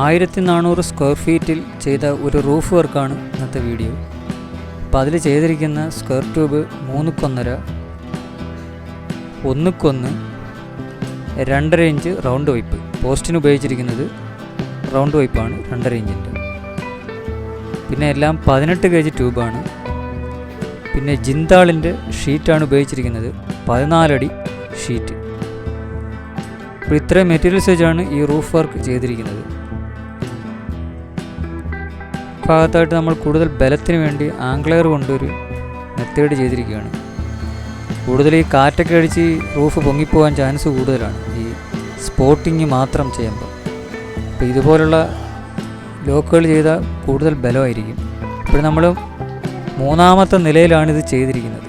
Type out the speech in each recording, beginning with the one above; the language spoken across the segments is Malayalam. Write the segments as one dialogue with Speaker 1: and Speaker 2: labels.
Speaker 1: ആയിരത്തി നാനൂറ് സ്ക്വയർ ഫീറ്റിൽ ചെയ്ത ഒരു റൂഫ് വർക്കാണ് ഇന്നത്തെ വീഡിയോ. അപ്പോൾ അതിൽ ചെയ്തിരിക്കുന്ന സ്ക്വയർ ട്യൂബ് മൂന്നുക്കൊന്നര ഒന്നുക്കൊന്ന് രണ്ടര ഇഞ്ച് റൗണ്ട് വൈപ്പ്. പോസ്റ്റിന് ഉപയോഗിച്ചിരിക്കുന്നത് റൗണ്ട് വൈപ്പാണ് രണ്ടര ഇഞ്ചിന്റെ. പിന്നെ എല്ലാം പതിനെട്ട് കെ ജി ട്യൂബാണ്. പിന്നെ ജിന്താളിന്റെ ഷീറ്റാണ് ഉപയോഗിച്ചിരിക്കുന്നത് പതിനാലടി ഷീറ്റ്. അപ്പോൾ ഇത്രയും മെറ്റീരിയൽസ് വെച്ചാണ് ഈ റൂഫ് വർക്ക് ചെയ്തിരിക്കുന്നത്. ഭാഗത്തായിട്ട് നമ്മൾ കൂടുതൽ ബലത്തിന് വേണ്ടി ആംഗ്ലെയർ കൊണ്ടൊരു മെത്തേഡ് ചെയ്തിരിക്കുകയാണ്. കൂടുതൽ ഈ കാറ്റൊക്കെ അടിച്ച് റൂഫ് പൊങ്ങിപ്പോകാൻ ചാൻസ് കൂടുതലാണ്. ഈ സ്പോട്ടിങ് മാത്രം ചെയ്യുമ്പോൾ. അപ്പോൾ ഇതുപോലുള്ള ലോക്കുകൾ ചെയ്താൽ കൂടുതൽ ബലമായിരിക്കും. ഇപ്പോൾ നമ്മൾ മൂന്നാമത്തെ നിലയിലാണ് ഇത് ചെയ്തിരിക്കുന്നത്.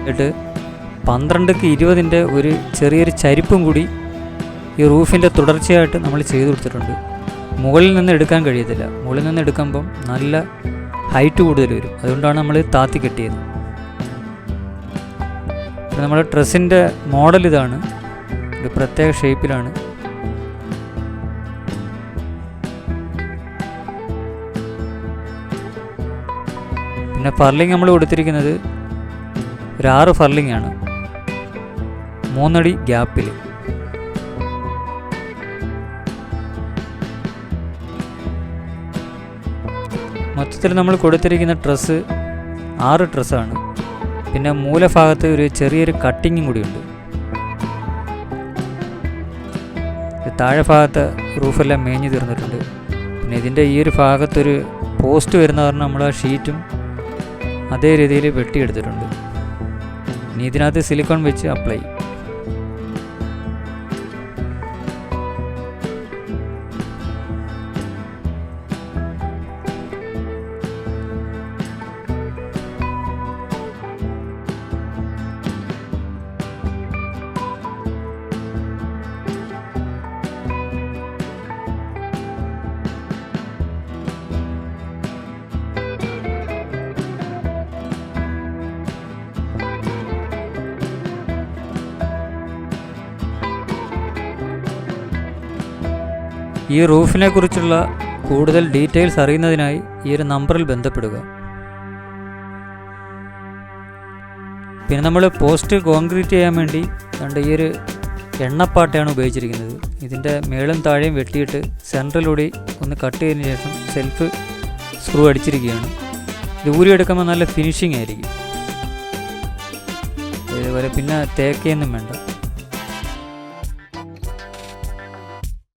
Speaker 1: എന്നിട്ട് പന്ത്രണ്ടക്ക് ഇരുപതിന്റെ ഒരു ചെറിയൊരു ചരിപ്പും കൂടി ഈ റൂഫിന്റെ തുടർച്ചയായിട്ട് നമ്മൾ ചെയ്തു കൊടുത്തിട്ടുണ്ട്. മുകളിൽ നിന്ന് എടുക്കാൻ കഴിയത്തില്ല. മുകളിൽ നിന്ന് എടുക്കുമ്പം നല്ല ഹൈറ്റ് കൂടുതൽ വരും. അതുകൊണ്ടാണ് നമ്മൾ താത്തി കെട്ടിയത്. നമ്മുടെ ഡ്രസ്സിന്റെ മോഡൽ ഇതാണ്. ഒരു പ്രത്യേക ഷേപ്പിലാണ്. പിന്നെ ഫർലിംഗ് നമ്മൾ കൊടുത്തിരിക്കുന്നത് ഒരു ആറ് ഫർലിംഗ് ആണ്. മൂന്നടി ഗ്യാപ്പിൽ. മൊത്തത്തിൽ നമ്മൾ കൊടുത്തിരിക്കുന്ന ഡ്രസ്സ് ആറ് ഡ്രസ്സാണ് പിന്നെ മൂലഭാഗത്ത് ഒരു ചെറിയൊരു കട്ടിങ്ങും കൂടിയുണ്ട്. താഴെ ഭാഗത്ത് റൂഫെല്ലാം മേഞ്ഞു തീർന്നിട്ടുണ്ട്. പിന്നെ ഇതിന്റെ ഈ ഒരു ഭാഗത്തൊരു പോസ്റ്റ് വരുന്ന കാരണം നമ്മൾ ആ ഷീറ്റും അതേ രീതിയിൽ വെട്ടിയെടുത്തിട്ടുണ്ട്. ഇനി ഇതിനകത്ത് സിലിക്കോൺ വെച്ച് അപ്ലൈ ഈ റൂഫിനെ കുറിച്ചുള്ള കൂടുതൽ ഡീറ്റെയിൽസ് അറിയുന്നതിനായി ഈ ഒരു നമ്പറിൽ ബന്ധപ്പെടുക. പിന്നെ നമ്മൾ പോസ്റ്റ് കോൺക്രീറ്റ് ചെയ്യാൻ വേണ്ടി കണ്ട് ഈ ഒരു എണ്ണപ്പാട്ടയാണ് ഉപയോഗിച്ചിരിക്കുന്നത്. ഇതിന്റെ മേളും താഴെയും വെട്ടിയിട്ട് സെൻട്രലൂടെ ഒന്ന് കട്ട് ചെയ്തതിന് ശേഷം സെൽഫ് സ്ക്രൂ അടിച്ചിരിക്കുകയാണ്. ഇത് ഊരിയെടുക്കുമ്പോൾ നല്ല ഫിനിഷിംഗ് ആയിരിക്കും. ഇതുപോലെ പിന്നെ തേക്കയൊന്നും വേണ്ട.